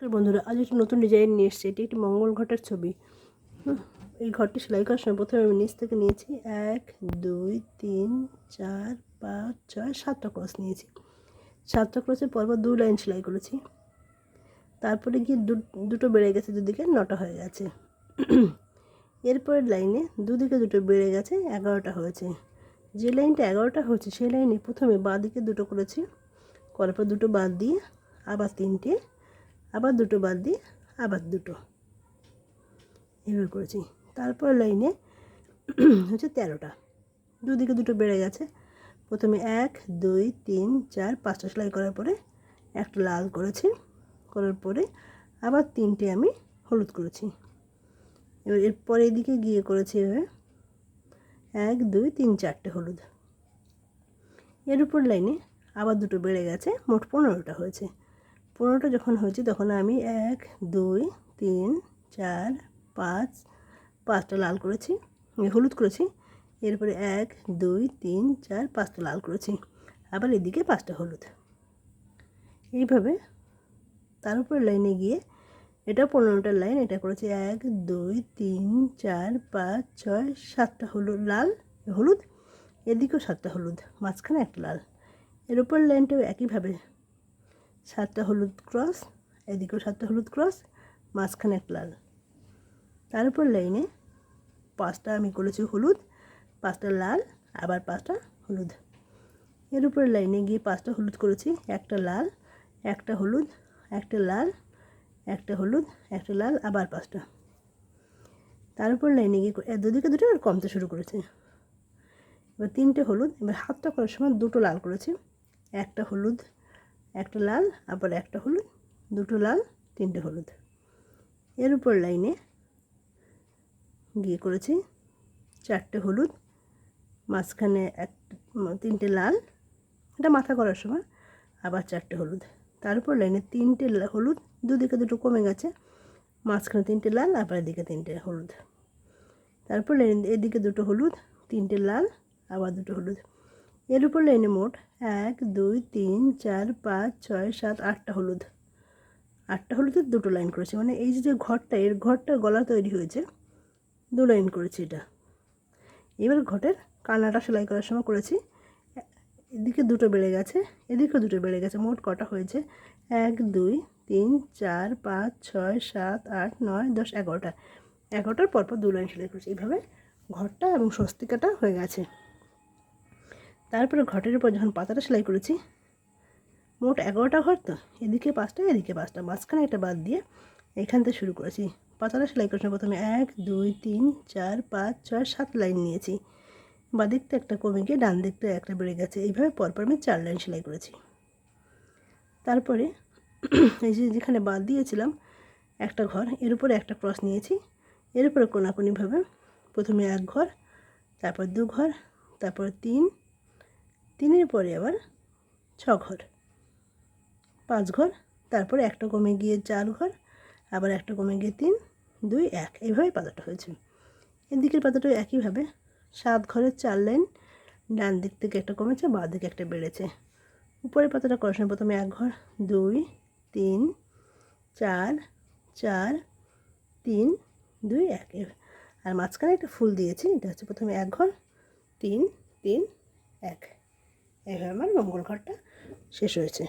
তো বন্ধুরা, আজ একটি নতুন ডিজাইন নিয়ে এসেছি। এটি একটি মঙ্গল ঘটের ছবি। এই ঘরটি সেলাই করার সময় প্রথমে আমি নিচ থেকে নিয়েছি। এক, দুই, তিন, চার, পাঁচ, ছয়, সাতটা ক্রস নিয়েছি। সাতটা ক্রসের পরপর দু লাইন সেলাই করেছি। তারপরে গিয়ে দুটো বেড়ে গেছে, দুদিকে নটা হয়ে গেছে। এরপরের লাইনে দুদিকে দুটো বেড়ে গেছে, এগারোটা হয়েছে। যে লাইনটা এগারোটা হয়েছে, সেই লাইনে প্রথমে বাঁ দিকে দুটো করেছি। করার পর দুটো বাদ দিয়ে আবার তিনটে আবার দুটো বাদ দিয়ে আবার দুটো। এভাবে করেছি। তারপর লাইনে হচ্ছে তেরোটা। দুদিকে দুটো বেড়ে গেছে। প্রথমে এক, দুই, তিন, চার, পাঁচটা সেলাই করার পরে একটা লাল করেছি। করার পরে আবার তিনটে আমি হলুদ করেছি। এবার এরপরে এদিকে গিয়ে করেছি এভাবে। এক, দুই, তিন, চারটে হলুদ। এর উপর লাইনে আবার দুটো বেড়ে গেছে। মোট পনেরোটা হয়েছে। পনেরোটা যখন হয়েছে, তখন আমি এক, দুই, তিন, চার, পাঁচ, পাঁচটা লাল করেছি হলুদ করেছি, এরপরে এক, দুই, তিন, চার, পাঁচটা লাল করেছি। আবার এদিকে পাঁচটা হলুদ। এইভাবে তার উপর লাইনে গিয়ে এটা পনেরোটার লাইন, এটা করেছি এক, দুই, তিন, চার, পাঁচ, ছয়, সাতটা হলুদ লাল হলুদ, এদিকেও সাতটা হলুদ, মাঝখানে একটা লাল। এর উপর লাইনটাও একইভাবে সাতটা হলুদ ক্রস, এদিকেও সাতটা হলুদ ক্রস, মাঝখানে একটা লাল। তার উপর লাইনে পাঁচটা আমি করেছি হলুদ, পাঁচটা লাল, আবার পাঁচটা হলুদ। এর উপর লাইনে গিয়ে পাঁচটা হলুদ করেছি, একটা লাল, একটা হলুদ, একটা লাল, একটা হলুদ, একটা লাল, আবার পাঁচটা। তার উপর লাইনে গিয়ে দুদিকে দুটো আর কমতে শুরু করেছে। এবার তিনটে হলুদ, এবার হাতটা করার সময় দুটো লাল করেছি, একটা হলুদ একটা লাল, আবার একটা হলুদ, দুটো লাল, তিনটে হলুদ। এর উপর লাইনে গিয়ে করেছি চারটে হলুদ, মাঝখানে এক, তিনটে লাল, এটা মাথা করার সময়, আবার চারটে হলুদ। তার উপর লাইনে তিনটে হলুদ, দুদিকে দুটো কমে গেছে, মাঝখানে তিনটে লাল, আবার এদিকে তিনটে হলুদ। তারপর লাইন এদিকে দুটো হলুদ, তিনটে লাল, আবার দুটো হলুদ। এর উপর লাইনে মোট এক, দুই, তিন, চার, পাঁচ, ছয়, সাত, আটটা হলুদ। আটটা হলুদের দুটো লাইন করেছি। মানে এই যে ঘরটা, এর ঘরটা গলা তৈরি হয়েছে, দু লাইন করেছি এটা। এবার ঘটের কানাটা সেলাই করার সময় করেছি। এদিকে দুটো বেড়ে গেছে এদিকে দুটো বেড়ে গেছে, মোট কটা হয়েছে? এক, দুই, তিন, চার, পাঁচ, ছয়, সাত, আট, নয়, দশ, এগারোটা। এগারোটার পরপর দু লাইন সেলাই করেছি। এইভাবে ঘরটা এবং স্বস্তিকাটা হয়ে গেছে। তারপরে ঘটের উপর যখন পাতাটা সেলাই করেছি, মোট এগারোটা ঘর তো, এদিকে পাঁচটা এদিকে পাঁচটা, মাঝখানে একটা বাদ দিয়ে এখান থেকে শুরু করেছি। পাতাটা সেলাই করেছি প্রথমে এক, দুই, তিন, চার, পাঁচ, ছয়, সাত লাইন নিয়েছি। বা দিকতে একটা কমে গিয়ে ডান দিকতে একটা বেড়ে গেছে। এইভাবে পরপর আমি চার লাইন সেলাই করেছি। তারপরে এই যে যেখানে বাদ দিয়েছিলাম, একটা ঘর, এর উপরে একটা ক্রস নিয়েছি। এর উপরে কোনাকুনিভাবে প্রথমে এক ঘর, তারপর দু ঘর, তারপর তিন তিনের পরে আবার ছ ঘর পাঁচ ঘর, তারপরে একটা কমে গিয়ে চার ঘর, আবার একটা কমে গিয়ে তিন, দুই, এক। এইভাবেই পাতাটা হয়েছে। এদিকের পাতাটাও একইভাবে সাত ঘরের চার লাইন, ডান দিক থেকে একটা কমেছে, বাঁ দিকে একটা বেড়েছে। উপরের পাতাটা করার সময় প্রথমে এক ঘর, দুই, তিন, চার চার, তিন, দুই, এক। আর মাঝখানে একটা ফুল দিয়েছি, এটা হচ্ছে প্রথমে এক ঘর, তিন তিন, এক। এইভাবে আমার মঙ্গল ঘরটা শেষ হয়েছে।